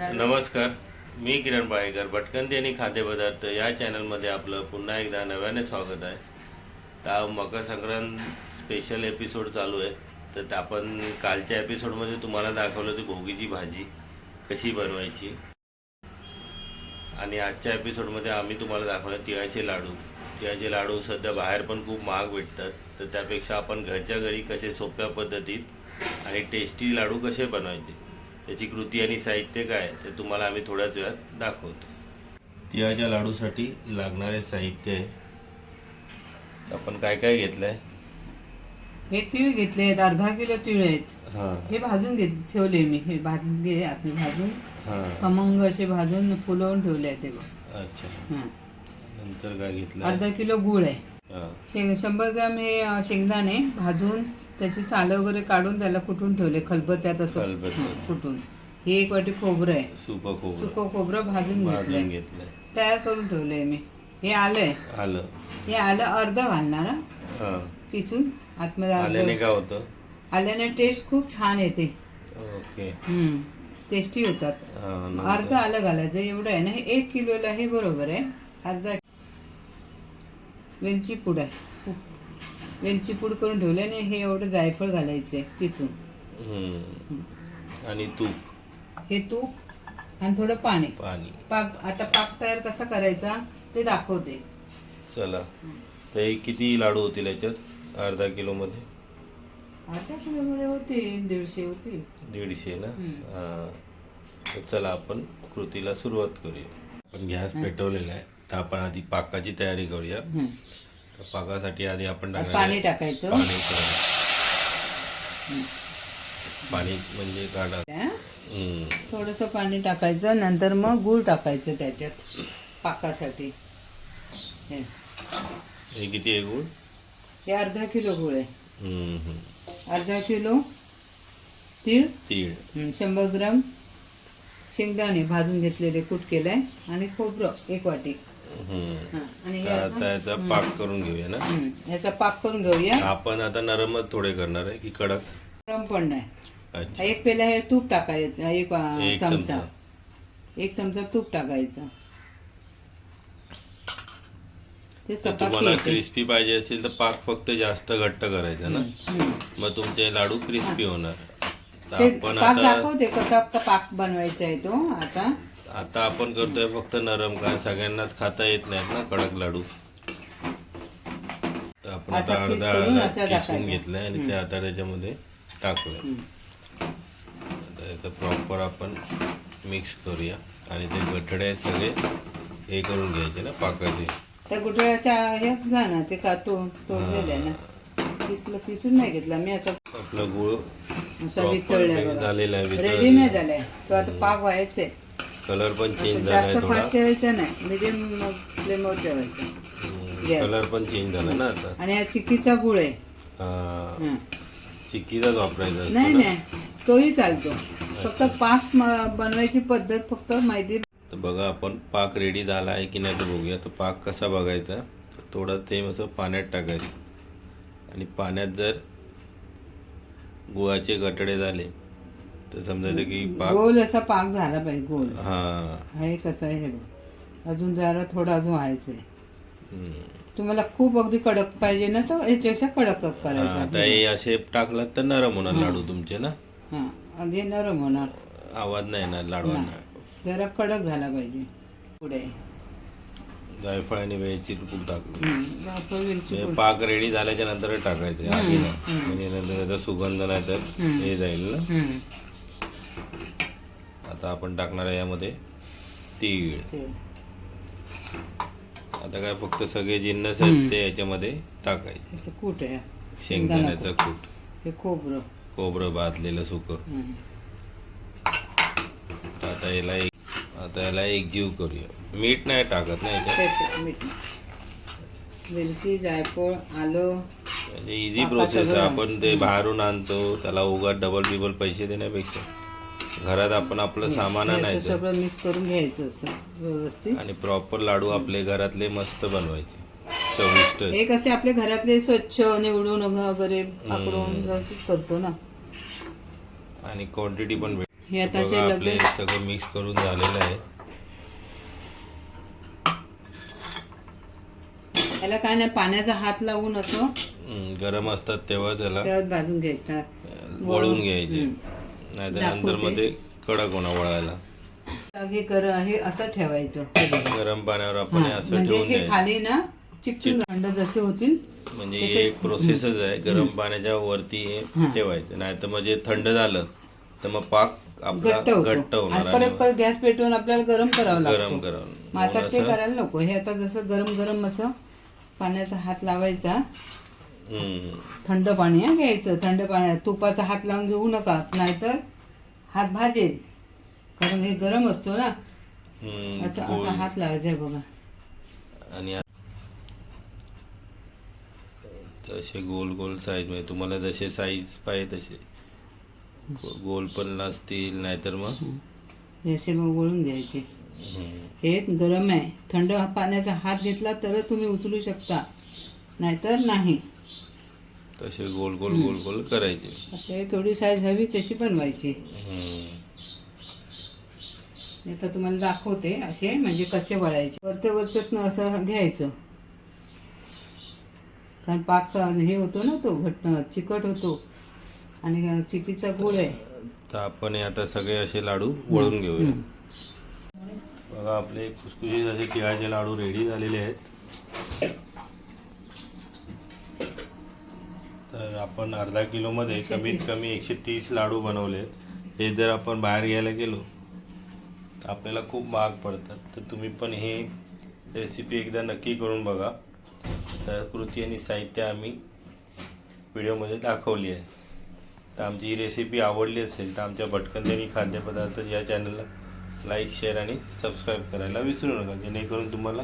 नमस्कार मी किरण बाळेकर भटकंती आणि खाद्यपदार्थ या चॅनलमध्ये आपलं पुन्हा एकदा नव्याने स्वागत आहे. तर मकर संक्रांत स्पेशल एपिसोड चालू आहे. तर त्या आपण कालच्या एपिसोडमध्ये तुम्हाला दाखवलं होती भोगीची भाजी कशी बनवायची. आणि आजच्या एपिसोडमध्ये आम्ही तुम्हाला दाखवलं तिळाचे लाडू. तिळाचे लाडू सध्या बाहेर पण खूप महाग भेटतात. तर त्यापेक्षा आपण घरच्या घरी कसे सोप्या पद्धतीत आणि टेस्टी लाडू कसे बनवायचे. त्याची कृती आणि साहित्य काय ते तुम्हाला आम्ही थोड्याच वेळात दाखवतो. तिळाच्या लाडूसाठी लागणारे साहित्य आहे. आपण काय काय घेतलं आहे हे तीळ घेतले आहेत अर्धा किलो तीळ आहेत. हां. हे भाजून घेत ठेवले मी हे भाजून घे आपले भाजून. हां. खमंग असे भाजून फुलवून ठेवले आहेत ते बघ. अच्छा. हं. नंतर काय घेतलं अर्धा किलो गुळ आहे. हां. शे शंभर ग्रॅम हे अ, शेंगदाणे भाजून त्याची सालं वगैरे काढून त्याला कुटून ठेवले? खलबत्त्यात असं खलबत्त्यात. हं, कुटून हे एक वाटी खोबरं आहे. सुकं खोबरं. सुकं खोबरं भाजून भाजून घेतलंय. घेतलंय. तयार करून ठेवलंय मी. हे आलंय. आलं. हे आलं अर्ध घालणार हं, हां. किसून आतमध्ये आल्याने अर्ध काय होतं? आल्याने टेस्ट खूप छान येते. ओके. टेस्टी होतात. हां नंतर- अर्ध आलं घालायचं. एवढं आहे ना? हे एक किलोला हे बरोबर आहे. अर्धा वेलची पूड आहे. वेलची पूड करून ठेवली आणि हे एवढं जायफळ घालायचंय किसून. हम्म. आणि तूप. हे तूप आणि थोडं पाणी. पाणी. पाक आता पाक तयार कसा करायचा ते दाखवते. चला. तर हे किती लाडू होतील याच्यात? अर्धा किलोमध्ये? अर्धा किलोमध्ये होतील दीडशे होतील. दीडशे ना. हां. चला आपण कृतीला सुरुवात करूया. आपण गॅस पेटवलेला आहे. तर आपण आधी पाकाची तयारी करूया. हम्म. तर पाकासाठी आधी आपण टाकणार पाणी आहे टाकायचं. पाणी म्हणजे काढा? हम्म. थोडंसं पाणी टाकायचं नंतर मग गूळ टाकायचं त्याच्यात पाकासाठी. हे. हे किती आहे गुळ? हे अर्धा किलो गूळ आहे. हम्म, हम्म. अर्धा किलो तीळ तीळ. हं, शंभर ग्राम शेंगदाणे भाजून घेतलेले कूट केलाय आणि खोबरं एक वाटी. हम्म. आणि तर आता याचा पाक करून घेऊया ना? हं, याचा पाक करून घेऊया. आपण आता नरमच थोडे करणार आहे की कडक? गरम पण नाही. अच्छा. एक पेला हे तूप टाकायचं एक अं, एक चमचा. चमचा. एक चमचा तूप टाकायचं. ते चपाती तुम्हाला येते क्रिस्पी पाहिजे असेल तर पाक फक्त जास्त घट्ट करायचा ना. मग तुमचे लाडू क्रिस्पी होणार. तर ते आपण पाक आता दाखवते कसा पाक बनवायचा आहे तो आता. आता आपण करतोय फक्त नरम कारण सगळ्यांनाच खाता येत नाहीत ना कडक लाडू. तर आपण असा आता piece अर्धा करून अर्धा असा किसून टाकायचा. घेतलाय आणि ते आता त्याच्यामध्ये टाकूया. आता याचं प्रॉपर आपण मिक्स करूया. आणि ते गठडे आहेत सगळे हे करून घ्यायचे ना पाकाचे. त्या कुठे अशा हे ना ते का तो तोडलेलं आहे ना. किसलं किसून नाही घेतला. मी असा आपलं गुळ असा वितळलाय झालेला आहे, रेडी नाही झालाय. तो आता पाक व्हायचंय. कलर पण चेंज झालाय जास्त थोडा. फास्ट ठेवायचं नाही. मिडियम फ्लेमवर ठेवायचं. Yes. कलर पण चेंज झाला ना आता. आणि हा चिक्कीचा गुळ आहे. हा. हं. चिक्कीचाच वापरायचा असतो नाही ना. नाही. तोही चालतो. फक्त पाक म- बनवायची पद्धत फक्त माहिती तर बघा आपण पाक रेडी झाला आहे की नाही तर बघूया. तर पाक कसा बघायचा? तर थोडं ते असं पाण्यात टाकायचं. आणि पाण्यात जर गुळाचे गटडे झाले तर समजायचं की पाक गोल असा पाक झाला पाहिजे गोल. हा. हे कसं आहे हे बघ. अजून जरा थोडं अजून व्हायचंय. हम्म. तुम्हाला खूप अगदी कडक पाहिजे ना तर याच्यापेक्षा कडक हा, करायचा. आता हे असे टाकलात तर नरम होणार लाडू तुमचे ना? हा आधी नरम होणार. आवाज नाही येणार लाडवांना. जरा कडक झाला पाहिजे. पुढे. जायफळ आणि वेळची पूड टाकली. हम्म, जायफळ मिरची पाक रेडी झाल्याच्यानंतर टाकायचे आधी म्हणजे नंतर त्याचा सुगंध नाही तर हे जाईल ना. हम्म, आता आपण टाकणार आहे यामध्ये तीळ. आता काय फक्त सगळे जिन्नस आहेत ते याच्यामध्ये टाकायचे. याचं कूट आहे. शेंगदाण्याचं कूट. हे खोबरं. खोबरं भाजलेलं सुकं. आता याला एक आता याला एक जीव करूया. मीठ नाही टाकत ना याच्यात? त्याचं मीठ वेलची जायफळ आलं. म्हणजे इझी प्रोसेस आहे. आपण ते बाहेरून आणतो. त्याला उगा डबल बिबल पैसे देण्यापेक्षा. घरात आपण आपलं सामान आणायचं. सगळं मिक्स करून घ्यायचं असं व्यवस्थित. आणि प्रॉपर लाडू आपले घरातले मस्त बनवायचे. चविष्ट. हे कसे आपले घरातले स्वच्छ निवडून वगैरे पाकडून व्यवस्थित करतो ना. आणि क्वांटिटी पण भेट हे आता असे बघा, आपले लगेच सगळं मिक्स करून झालेलं आहे. त्याला काय नाही पाण्याचा हात लावून असं हम्म, गरम असतात तेव्हा त्याला त्यावर भाजून घ्यायचा. वळून घ्यायचे. हम्म. नाहीतर नंतर. मध्ये कडक वळायला. हे कर हे असं ठेवायचं. गरम पाण्यावर आपण हे असं म्हणजे ठेवून हे द्यायचं. खाली ना चिकटून अंड जसे होतील म्हणजे ही एक प्रोसेसच आहे. गरम पाण्याच्या वरती हे ठेवायचं. नाही तर म्हणजे थंड झालं तर मग पाक आपला घट्ट होतो. घट्ट होणार आणि परत आणि परत गॅस पेटवून आपल्याला गरम करावं गरम लागतं. करावं मग आता ते करायला नको. हे आता जसं गरम गरम असं पाण्याचा हात लावायचा. थंड पाणी हा घ्यायचं. थंड पाण्यात तुपाचा हात लावून घेऊ नका. नाहीतर हात भाजेल. कारण हे गरम असतो ना. असं असा हात लावायचा आहे बघा. आणि आ- तसे गोल गोल साईज म्हणजे तुम्हाला जसे साईज पाहिजे तसे. गो- गोल पण नसतील नाहीतर मग? हे असे मग वळून घ्यायचे. हम्म. हे गरम आहे. थंड पाण्याचा हात घेतला तरच तुम्ही उचलू शकता. नाहीतर नाही. तसे गोल गोल गोल गोल करायचे. आपल्याला केवढी साईज हवी तशी बनवायची. आता तुम्हाला दाखवते असे म्हणजे कसे वळायचे. वरचं वरचं असं घ्यायचं. कारण पाक हे होतो ना तो घट्ट चिकट होतो. आणि चिकीचा गुळ आहे. तर आपण आता सगळे असे लाडू वळून घेऊया. बघा आपले खुसखुशीत असे तिळाचे लाडू रेडी झालेले आहेत. तर आपण अर्धा किलोमध्ये कमीत कमी एकशे तीस लाडू बनवले. हे जर आपण बाहेर घ्यायला गेलो तर आपल्याला खूप महाग पडतात. तर तुम्ही पण हे रेसिपी एकदा नक्की करून बघा. तर कृती आणि साहित्य आम्ही व्हिडिओमध्ये दाखवली आहे. तर आमची ही रेसिपी आवडली असेल तर आमच्या भटकंदेनी खाद्यपदार्थ या चॅनलला लाईक शेअर आणि सबस्क्राईब करायला विसरू नका. जेणेकरून तुम्हाला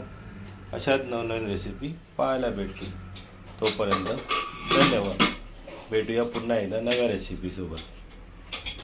अशाच नवनवीन रेसिपी पाहायला भेटतील. तोपर्यंत धन्यवाद. भेटूया पुन्हा एकदा नव्या रेसिपीसोबत